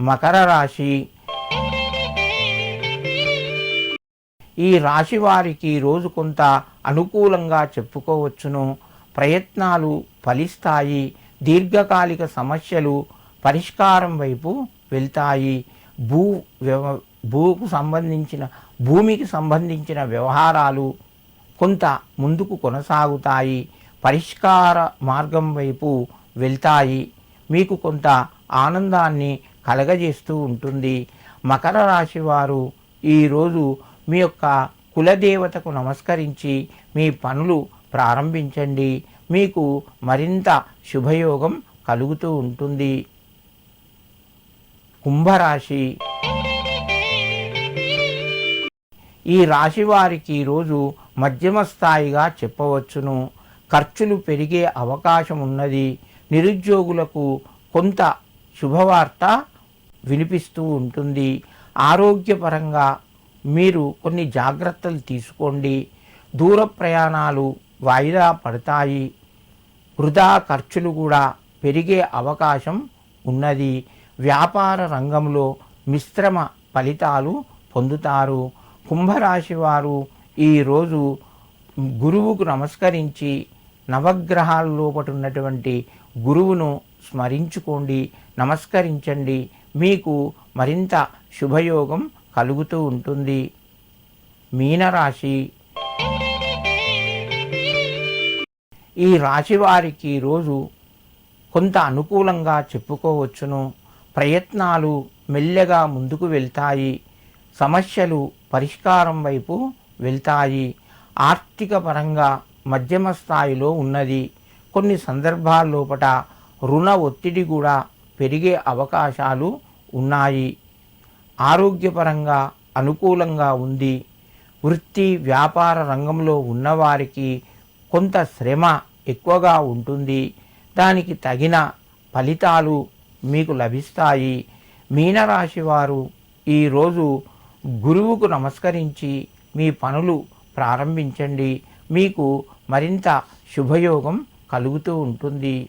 మకర రాశి. ఈ రాశి వారికి రోజు కొంత అనుకూలంగా చెప్పుకోవచ్చును. ప్రయత్నాలు ఫలిస్తాయి. దీర్ఘకాలిక సమస్యలు పరిష్కారం వైపు వెళ్తాయి. భూ వ్యవ భూకు సంబంధించిన భూమికి సంబంధించిన వ్యవహారాలు కొంత ముందుకు కొనసాగుతాయి. పరిష్కార మార్గం వైపు వెళ్తాయి. మీకు కొంత ఆనందాన్ని కలగజేస్తూ ఉంటుంది. మకర రాశి వారు ఈరోజు మీ యొక్క కులదేవతకు నమస్కరించి మీ పనులు ప్రారంభించండి. మీకు మరింత శుభయోగం కలుగుతూ ఉంటుంది. కుంభరాశి. ఈ రాశి వారికి ఈరోజు మధ్యమ స్థాయిగా చెప్పవచ్చును. ఖర్చులు పెరిగే అవకాశం ఉన్నది. నిరుద్యోగులకు కొంత శుభవార్త వినిపిస్తూ ఉంటుంది. ఆరోగ్యపరంగా మీరు కొన్ని జాగ్రత్తలు తీసుకోండి. దూర ప్రయాణాలు వాయిదా పడతాయి. వృధా ఖర్చులు కూడా పెరిగే అవకాశం ఉన్నది. వ్యాపార రంగంలో మిశ్రమ ఫలితాలు పొందుతారు. కుంభరాశి వారు ఈరోజు గురువుకు నమస్కరించి నవగ్రహాల లోపట ఉన్నటువంటి గురువును స్మరించుకోండి. నమస్కరించండి. మీకు మరింత శుభయోగం కలుగుతూ ఉంటుంది. మీనరాశి. ఈ రాశి వారికి రోజు కొంత అనుకూలంగా చెప్పుకోవచ్చును. ప్రయత్నాలు మెల్లగా ముందుకు వెళ్తాయి. సమస్యలు పరిష్కారం వైపు వెళ్తాయి. ఆర్థిక పరంగా మధ్యమ స్థాయిలో ఉన్నది. కొన్ని సందర్భాల్లోపట రుణ ఒత్తిడి కూడా పెరిగే అవకాశాలు ఉన్నాయి. ఆరోగ్యపరంగా అనుకూలంగా ఉంది. వృత్తి వ్యాపార రంగంలో ఉన్నవారికి కొంత శ్రమ ఎక్కువగా ఉంటుంది. దానికి తగిన ఫలితాలు మీకు లభిస్తాయి. మీనరాశి వారు ఈరోజు గురువుకు నమస్కరించి మీ పనులు ప్రారంభించండి. మీకు మరింత శుభయోగం కలుగుతూ ఉంటుంది.